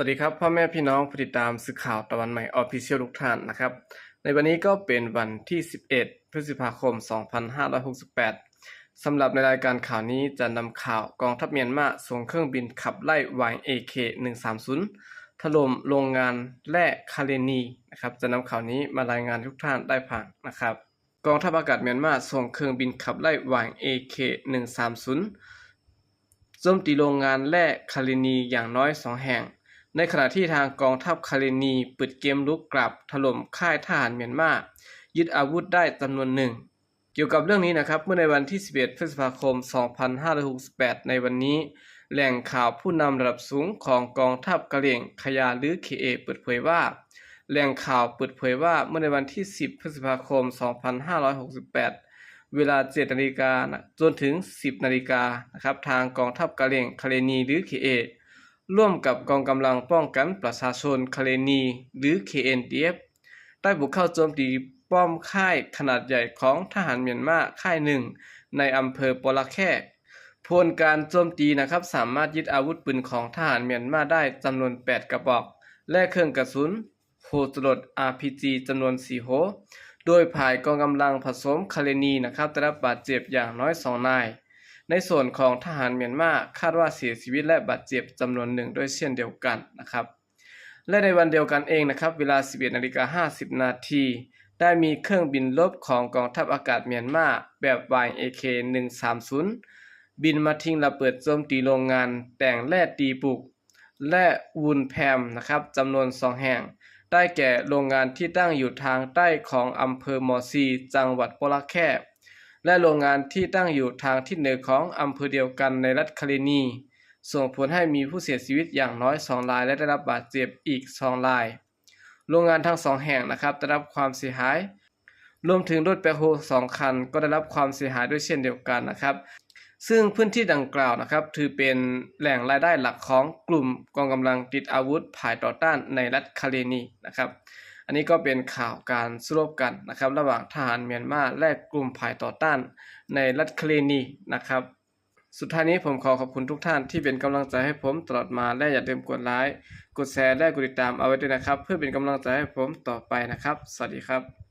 สวัสดีครับ พ่อแม่พี่น้องผู้ติดตามสื่อข่าวตะวันใหม่ออฟฟิเชียลทุกท่านนะครับ ในวันนี้ก็เป็นวันที่ 11 พฤษภาคม 2568 สำหรับในรายการข่าวนี้จะนำข่าวกองทัพเมียนมาส่งเครื่องบินขับไล่ YAK 130ถล่มโรงงานแร่คาเลนีนะครับจะนำข่าวนี้มารายงานทุกท่านได้ผ่านนะครับ กองทัพอากาศเมียนมาส่งเครื่องบินขับไล่ YAK 130โจมตีโรงงานแร่คาลินีอย่างน้อยสองแห่ง ในขณะที่ทางกองทัพคาลินีปิดเกมลุกกลับถล่มค่ายทหารเมียนมายึดอาวุธได้จำนวนหนึ่ง เกี่ยวกับเรื่องนี้นะครับเมื่อในวันที่ 11 พฤษภาคม 2568 ในวันนี้ แหล่งข่าวผู้นำระดับสูงของกองทัพกะเหรี่ยงขยาหรือ KA เปิดเผยว่า แหล่งข่าวเปิดเผยว่าเมื่อในวันที่ 10 พฤษภาคม 2568เวลา 7 นาฬิกาจนถึง 10 นาฬิกานะครับ ทางกองทัพกะเหรี่ยงคาเลนีหรือ KA ร่วมกับกองกำลังป้องกันประชาชนคาเลนีหรือ KNDF ได้บุกเข้าโจมตีป้อมค่ายขนาดใหญ่ของทหารเมียนมาค่ายหนึ่ง ในอำเภอปอละแค่ผลการโจมตีนะครับสามารถยึดอาวุธปืนของทหารเมียนมาได้จำนวน 8 กระบอก และเครื่องกระสุนโหจรด RPG จำนวน 4 โห โดยภายกองกำลังผสมคาเลนีนะครับได้รับบาดเจ็บอย่างน้อย 2 นาย ในส่วนของทหารเมียนมาคาดว่าเสียชีวิตและบาดเจ็บจำนวนหนึ่งด้วยเช่นเดียวกันนะครับ และในวันเดียวกันเองนะครับ เวลา 11นาฬิกา50 นาที ได้มีเครื่องบินลบของกองทัพอากาศเมียนมาแบบ YAK 130 บินมาทิ้งระเบิดโจมตีโรงงานแต่งแร่ตีบุกและวูนแพมนะครับจำนวนสองแห่ง ได้แก่โรงงานที่ตั้งอยู่ทางใต้ของอำเภอมอซี จังหวัดโปลักแคบ และโรงงานที่ตั้งอยู่ทางทิศเหนือของอำเภอเดียวกันในรัฐคาเลนี ส่งผลให้มีผู้เสียชีวิตอย่างน้อย 2 ราย และได้รับบาดเจ็บอีก 2 ราย โรงงานทั้งสองแห่งนะครับได้รับความเสียหาย รวมถึงรถแบคโฮสองคัน ก็ได้รับความเสียหายด้วยเช่นเดียวกันนะครับ ซึ่งพื้นที่ดังกล่าวนะครับ ถือเป็นแหล่งรายได้หลักของกลุ่มกองกำลังติดอาวุธภายต่อต้านในรัฐคาเลนีนะครับ อันนี้ก็เป็นข่าวการสู้รบกันนะครับระหว่างทหารเมียนมาและกลุ่มภายต่อต้านในรัฐคลนีนะครับ สุดท้ายนี้ผมขอขอบคุณทุกท่านที่เป็นกำลังใจให้ผมตลอดมาและอย่าลืมกดไลค์กดแชร์และกดติดตามเอาไว้ด้วยนะครับ เพื่อเป็นกำลังใจให้ผมต่อไปนะครับ สวัสดีครับ